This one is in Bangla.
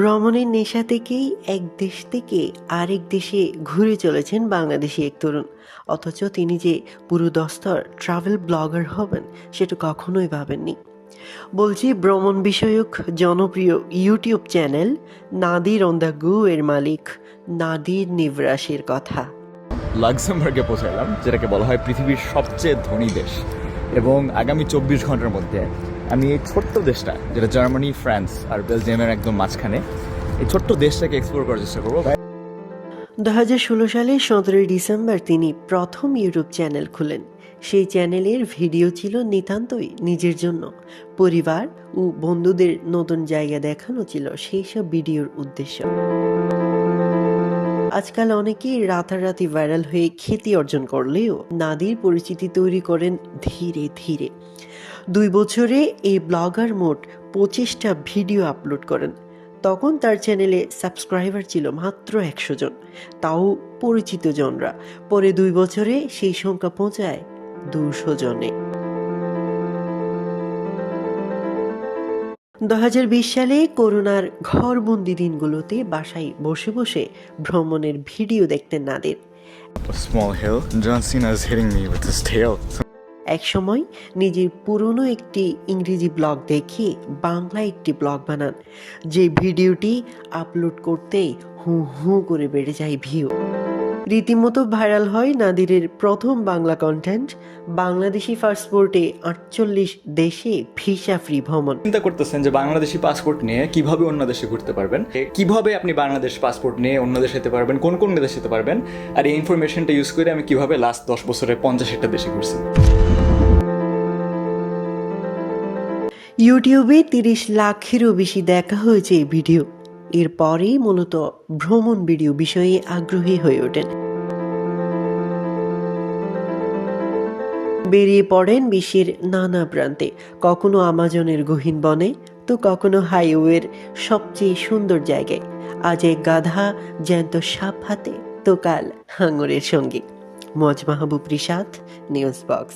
ভ্রমণের নেশা থেকেই এক দেশ থেকে আরেক দেশে ঘুরে চলেছেন বাংলাদেশি এক তরুণ। অথচ তিনি যে পুরো দস্তর ট্রাভেল ব্লগার হবেন, সেটা কখনোই ভাবেননি। বলছি, ভ্রমণ বিষয়ক জনপ্রিয় YouTube channel Nadir on the go এর মালিক নাদির নিবরাসের কথা। লাক্সেমবার্গে পৌঁছালাম যেটাকে বলা হয় পৃথিবীর সবচেয়ে ধনী দেশ। এবং আগামী চব্বিশ ঘণ্টার মধ্যে আমি এই ছোট্ট দেশটা, যেটা জার্মানি, ফ্রান্স আর বেলজিয়ামের একদম মাঝখানে, এই ছোট্ট দেশটাকে এক্সপ্লোর করার চেষ্টা করব। দু হাজার ষোলো সালে সতেরোই ডিসেম্বর তিনি প্রথম ইউটিউব চ্যানেল খুলেন। সেই চ্যানেলের ভিডিও ছিল নিতান্তই নিজের জন্য। পরিবার ও বন্ধুদের নতুন জায়গা দেখানো ছিল সেই সব ভিডিওর উদ্দেশ্য। আজকাল অনেকেই রাতারাতি ভাইরাল হয়ে খ্যাতি অর্জন করলেও নাদির পরিচিতি তৈরি করেন ধীরে ধীরে। দুই বছরে এই ব্লগার মোট পঁচিশটা ভিডিও আপলোড করেন। তখন তার চ্যানেলে সাবস্ক্রাইবার ছিল মাত্র একশো জন। তাও পরিচিত জনরা। পরে দুই বছরে সেই সংখ্যা পৌঁছায় দুশো জনে। দু হাজার বিশ সালে করোনার ঘরবন্দি দিনগুলোতে বাসায় বসে বসে ভ্রমণের ভিডিও দেখতেন নাদের। একসময় নিজের পুরনো একটি ইংরেজি ব্লগ দেখে বাংলা একটি ব্লগ বানান। যে ভিডিওটি আপলোড করতেই হু হু করে বেড়ে যায় ভিউ। রীতিমতো ভাইরাল হয় নাদিরের প্রথম বাংলা কন্টেন্ট বাংলাদেশি পাসপোর্টে আটচল্লিশ দেশে ভিসা ফ্রি ভ্রমণ। চিন্তা করতেছেন যে বাংলাদেশি পাসপোর্ট নিয়ে কীভাবে অন্য দেশে ঘুরতে পারবেন? কীভাবে আপনি বাংলাদেশ পাসপোর্ট নিয়ে অন্য দেশে যেতে পারবেন? কোন কোন দেশে যেতে পারবেন? আর এই ইনফরমেশনটা ইউজ করে আমি কীভাবে লাস্ট দশ বছরে পঞ্চাশটা দেশে ঘুরছি? ইউটিউবে তিরিশ লাখেরও বেশি দেখা হয়েছে এই ভিডিও এরপরেই মূলত ভ্রমণ ভিডিও বিষয়ে আগ্রহী হয়ে ওঠেন। বেরিয়ে পড়েন বিশ্বের নানা প্রান্তে। কখনো আমাজনের গহীন বনে, তো কখনো হাইওয়ের সবচেয়ে সুন্দর জায়গায়। আজ এক গাধা জ্যান্ত সাপ হাতে, তো কাল হাঙরের সঙ্গে। মজ মাহবুব রিসাদ নিউজ বক্স।